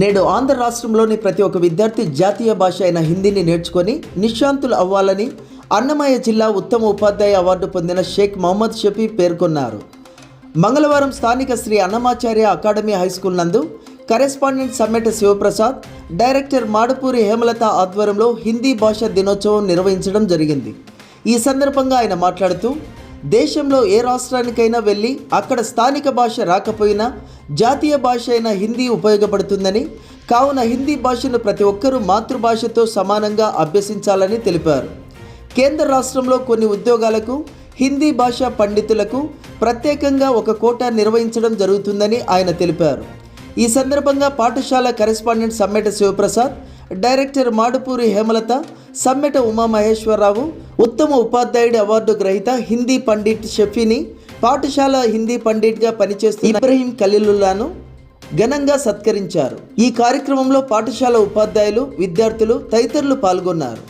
నేడు ఆంధ్ర రాష్ట్రంలోని ప్రతి ఒక్క విద్యార్థి జాతీయ భాష అయిన హిందీని నేర్చుకొని నిశాంతులు అవ్వాలని అన్నమయ్య జిల్లా ఉత్తమ ఉపాధ్యాయ అవార్డు పొందిన షేక్ మహమ్మద్ షఫీ పేర్కొన్నారు. మంగళవారం స్థానిక Shri Annamacharya academy high school నందు కరెస్పాండెంట్ సమ్మెట శివప్రసాద్ డైరెక్టర్ మాడపూరి హేమలత ఆధ్వర్యంలో హిందీ భాష దినోత్సవం నిర్వహించడం జరిగింది. ఈ సందర్భంగా ఆయన మాట్లాడుతూ దేశంలో ఏ రాష్ట్రానికైనా వెళ్ళి అక్కడ స్థానిక భాష రాకపోయినా జాతీయ భాష అయిన హిందీ ఉపయోగపడుతుందని కావున హిందీ భాషను ప్రతి ఒక్కరూ మాతృభాషతో సమానంగా అభ్యసించాలని తెలిపారు. కేంద్ర రాష్ట్రంలో కొన్ని ఉద్యోగాలకు హిందీ భాషా పండితులకు ప్రత్యేకంగా ఒక కోటా నిర్వహించడం జరుగుతుందని ఆయన తెలిపారు. ఈ సందర్భంగా పాఠశాల కరెస్పాండెంట్ సమ్మెట శివప్రసాద్ డైరెక్టర్ మాడుపూరి హేమలత సమ్మెట ఉమామహేశ్వరరావు ఉత్తమ ఉపాధ్యాయుడి అవార్డు గ్రహీత హిందీ పండిట్ షఫీని పాఠశాల హిందీ పండిట్గా పనిచేస్తున్న ఇబ్రహీం ఖలీలుల్లాను ఘనంగా సత్కరించారు. ఈ కార్యక్రమంలో పాఠశాల ఉపాధ్యాయులు విద్యార్థులు తదితరులు పాల్గొన్నారు.